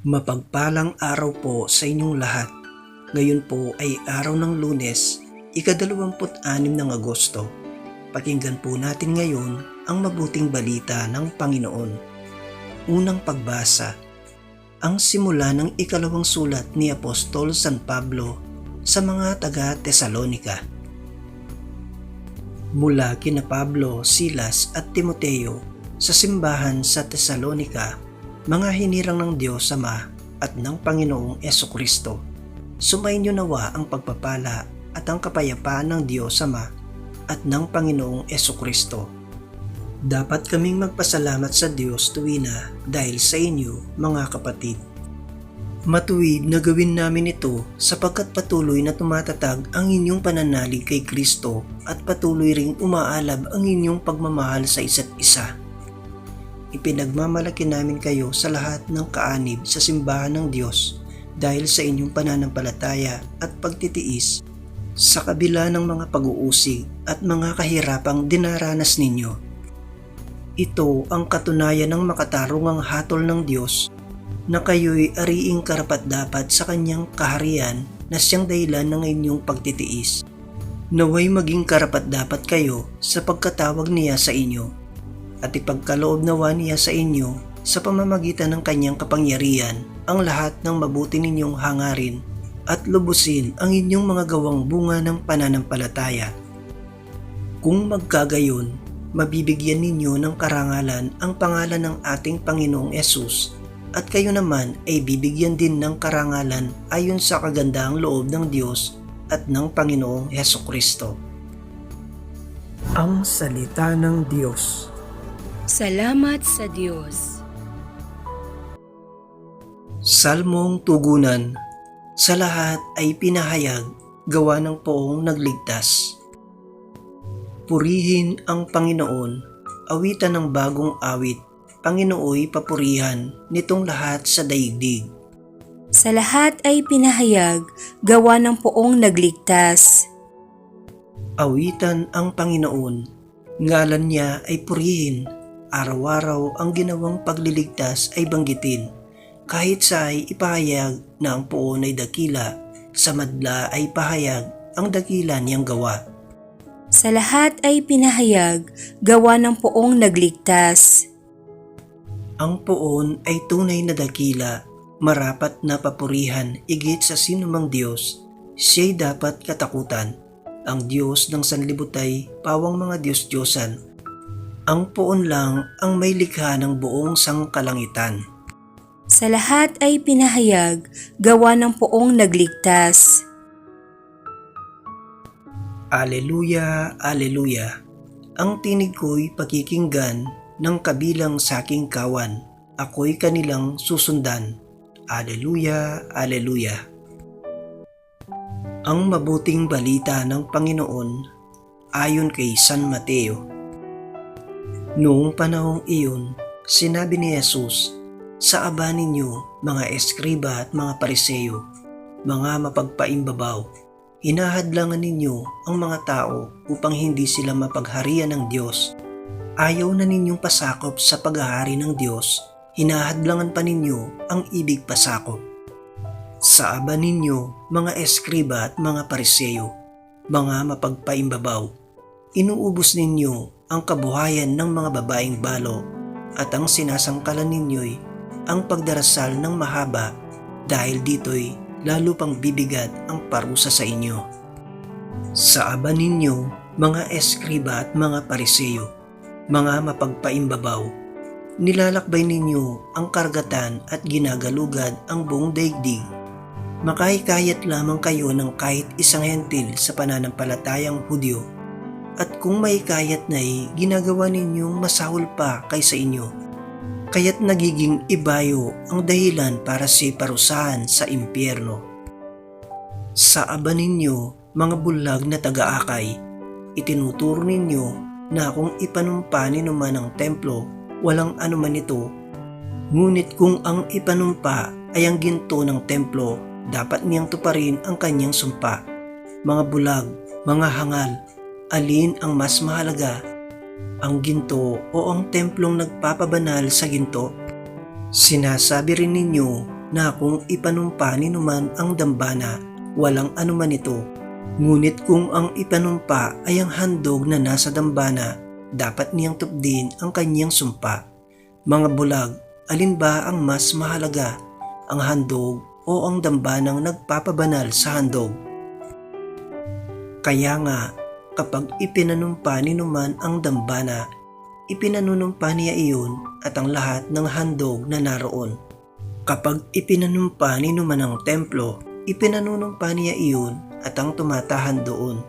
Mapagpalang araw po sa inyong lahat. Ngayon po ay araw ng lunes, ikadalawamput anim ng Agosto. Pakinggan po natin ngayon ang mabuting balita ng Panginoon. Unang pagbasa. Ang simula ng ikalawang sulat ni Apostol San Pablo sa mga taga Tesalonika. Mula kina Pablo, Silas at Timoteo sa simbahan sa Tesalonika mga hinirang ng Diyos Ama at ng Panginoong Eso Kristo. Sumainyo nawa ang pagpapala at ang kapayapaan ng Diyos Ama at ng Panginoong Eso Kristo. Dapat kaming magpasalamat sa Diyos tuwina dahil sa inyo, mga kapatid. Matuwid na gawin namin ito sapagkat patuloy na tumatatag ang inyong pananalig kay Kristo at patuloy ring umaalab ang inyong pagmamahal sa isa't isa ipinagmamalaki namin kayo sa lahat ng kaanib sa simbahan ng Diyos dahil sa inyong pananampalataya at pagtitiis sa kabila ng mga pag-uusig at mga kahirapang dinaranas ninyo. Ito ang katunayan ng makatarungang hatol ng Diyos na kayo'y ariing karapat dapat sa kanyang kaharian na siyang dahilan ng inyong pagtitiis. Naway maging karapat dapat kayo sa pagkatawag niya sa inyo at ipagkaloob nawa niya sa inyo sa pamamagitan ng kanyang kapangyarihan ang lahat ng mabuti ninyong hangarin at lubusin ang inyong mga gawang bunga ng pananampalataya. Kung magkagayon, mabibigyan ninyo ng karangalan ang pangalan ng ating Panginoong Yesus at kayo naman ay bibigyan din ng karangalan ayon sa kagandahang loob ng Diyos at ng Panginoong Heso Kristo. Ang Salita ng Diyos Salamat sa Diyos. Salmong Tugunan Sa lahat ay pinahayag, gawa ng poong nagligtas. Purihin ang Panginoon, awitan ng bagong awit, Panginooy papurihan nitong lahat sa daigdig. Sa lahat ay pinahayag, gawa ng poong nagligtas. Awitan ang Panginoon, ngalan niya ay purihin, araw-araw ang ginawang pagliligtas ay banggitin. Kahit sa ay ipahayag na ang poon ay dakila, sa madla ay pahayag ang dakila niyang gawa. Sa lahat ay pinahayag, gawa ng poong nagligtas. Ang poon ay tunay na dakila, marapat na papurihan igit sa sinumang Diyos. Siya'y dapat katakutan. Ang Diyos ng sanlibutay, pawang mga Diyos-Diyosan, ang poon lang ang may likha ng buong sangkalangitan. Sa lahat ay pinahayag, gawa ng poong nagligtas. Aleluya, Aleluya. Ang tinig ko'y pakikinggan ng kabilang sa aking kawan. Ako'y kanilang susundan. Aleluya, Aleluya. Ang mabuting balita ng Panginoon ayon kay San Mateo. Noong panahong iyon, sinabi ni Jesus, Sa aba ninyo, mga eskriba at mga pariseyo, mga mapagpaimbabaw, hinahadlangan ninyo ang mga tao upang hindi sila mapagharian ng Diyos. Ayaw na ninyong pasakop sa paghahari ng Diyos, hinahadlangan pa ninyo ang ibig pasakop. Sa aba ninyo, mga eskriba at mga pariseyo, mga mapagpaimbabaw, inuubos ninyo ang kabuhayan ng mga babaeng balo at ang sinasangkalan ninyo'y ang pagdarasal ng mahaba dahil dito'y lalo pang bibigat ang parusa sa inyo. Sa aba ninyo, mga eskriba at mga pariseyo, mga mapagpaimbabaw, nilalakbay ninyo ang kargatan at ginagalugad ang buong daigdig. Makahikayat lamang kayo ng kahit isang hentil sa pananampalatayang Hudyo at kung may kayat na'y ginagawa ninyong masahol pa kaysa inyo. Kaya't nagiging ibayo ang dahilan para si parusahan sa impyerno. Sa aba ninyo, mga bulag na taga-akay, itinuturo ninyo na kung ipanumpa ninuman ang templo, walang anuman ito. Ngunit kung ang ipanumpa ay ang ginto ng templo, dapat niyang tuparin ang kanyang sumpa. Mga bulag, mga hangal, alin ang mas mahalaga, ang ginto o ang templong nagpapabanal sa ginto? Sinasabi rin ninyo na kung ipanumpa ni numan ang dambana, walang anuman ito. Ngunit kung ang ipanumpa ay ang handog na nasa dambana, dapat niyang tupdin ang kanyang sumpa. Mga bulag, alin ba ang mas mahalaga? Ang handog o ang dambanang nagpapabanal sa handog? Kaya nga, kapag ipinanumpa ni numan ang dambana, ipinanunumpa niya iyon at ang lahat ng handog na naroon. Kapag ipinanumpa ni numan ang templo, ipinanunumpa niya iyon at ang tumatahan doon.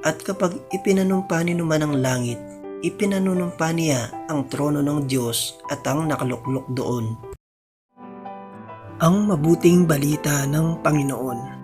At kapag ipinanumpa ni numan ang langit, ipinanunumpa niya ang trono ng Diyos at ang nakaluklok doon. Ang mabuting balita ng Panginoon.